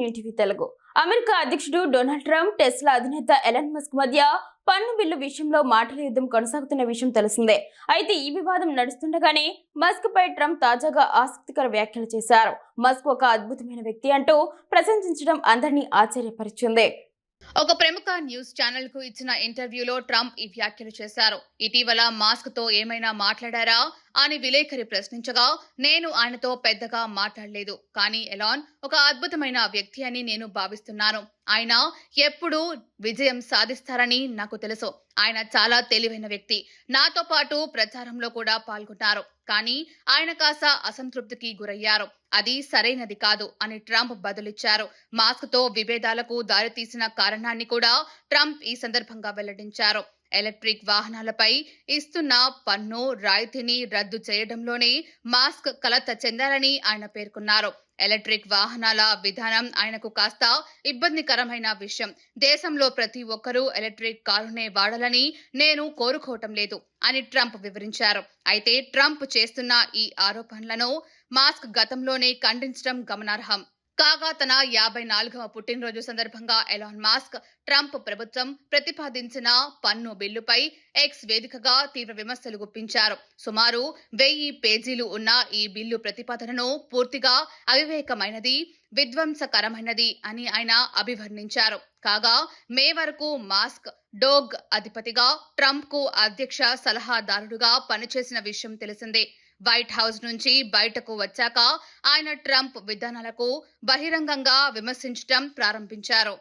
New TV Telugu. America అధ్యక్షుడు Donald Trump Tesla అధినేత Elon Musk మధ్య పన్ను బిల్లు విషయంలో మాటల యుద్ధం కొనసాగుతున్న విషయం తెలిసిందే. అయితే ఈ వివాదం నడుస్తుండగానే మస్క్ పై ట్రంప్ తాజాగా ఆసక్తికర వ్యాఖ్యలు చేశారు. మస్క్ ఒక అద్భుతమైన వ్యక్తి అంటూ ప్రశంసించడం అందరినీ ఆశ్చర్యపరిచింది. ఒక ప్రముఖ న్యూస్ ఛానల్కు ఇచ్చిన ఇంటర్వ్యూలో ట్రంప్ ఈ వ్యాఖ్యలు చేశారు. ఇటీవల మాస్క్తో ఏమైనా మాట్లాడారా? అని విలేకరి ప్రశ్నించగా నేను ఆయనతో పెద్దగా మాట్లాడలేదు. కానీ ఎలాన్ ఒక అద్భుతమైన వ్యక్తి అని నేను భావిస్తున్నాను. ఆయన ఎప్పుడు విజయం సాధిస్తారని నాకు తెలుసు. ఆయన చాలా తెలివైన వ్యక్తి. నాతో పాటు ప్రచారంలో కూడా పాల్గొన్నారు కానీ ఆయన కాస్త అసంతృప్తికి గురయ్యారు. అది సరైనది కాదు అని ట్రంప్ బదులిచ్చారు. మాస్క్తో విభేదాలకు దారితీసిన కారణాన్ని కూడా ట్రంప్ ఈ సందర్భంగా వెల్లడించారు. ఎలక్ట్రిక్ వాహనాలపై ఇస్తున్న పన్ను రాయితీని రద్దు చేయడంలోనే మాస్క్ కలత చెందాలని ఆయన పేర్కొన్నారు. ఎలక్ట్రిక్ వాహనాల విధానం ఆయనకు కాస్త ఇబ్బందికరమైన విషయం. దేశంలో ప్రతి ఒక్కరూ ఎలక్ట్రిక్ కారునే వాడాలని నేను కోరుకోవటం లేదు అని ట్రంప్ వివరించారు. అయితే ట్రంప్ చేస్తున్న ఈ ఆరోపణలను మాస్క్ గతంలోనే ఖండించడం గమనార్హం. కాగా తన యాభై నాలుగవ పుట్టినరోజు సందర్భంగా ఎలాన్ మాస్క్ ట్రంప్ ప్రభుత్వం ప్రతిపాదించిన పన్ను బిల్లుపై ఎక్స్ వేదికగా తీవ్ర విమర్శలు గుప్పించారు. సుమారు వెయ్యి పేజీలు ఉన్న ఈ బిల్లు ప్రతిపాదనను పూర్తిగా అవివేకమైనది విధ్వంసకరమైనది అని ఆయన అభివర్ణించారు. కాగా మే వరకు మాస్క్ డోగ్ అధిపతిగా ట్రంప్కు అధ్యక్ష సలహాదారుడుగా పనిచేసిన విషయం తెలిసిందే. వైట్ హౌస్ నుంచి బయటకు వచ్చాక ఆయన ట్రంప్ విధానాలకు బహిరంగంగా విమర్శించడం ప్రారంభించారు.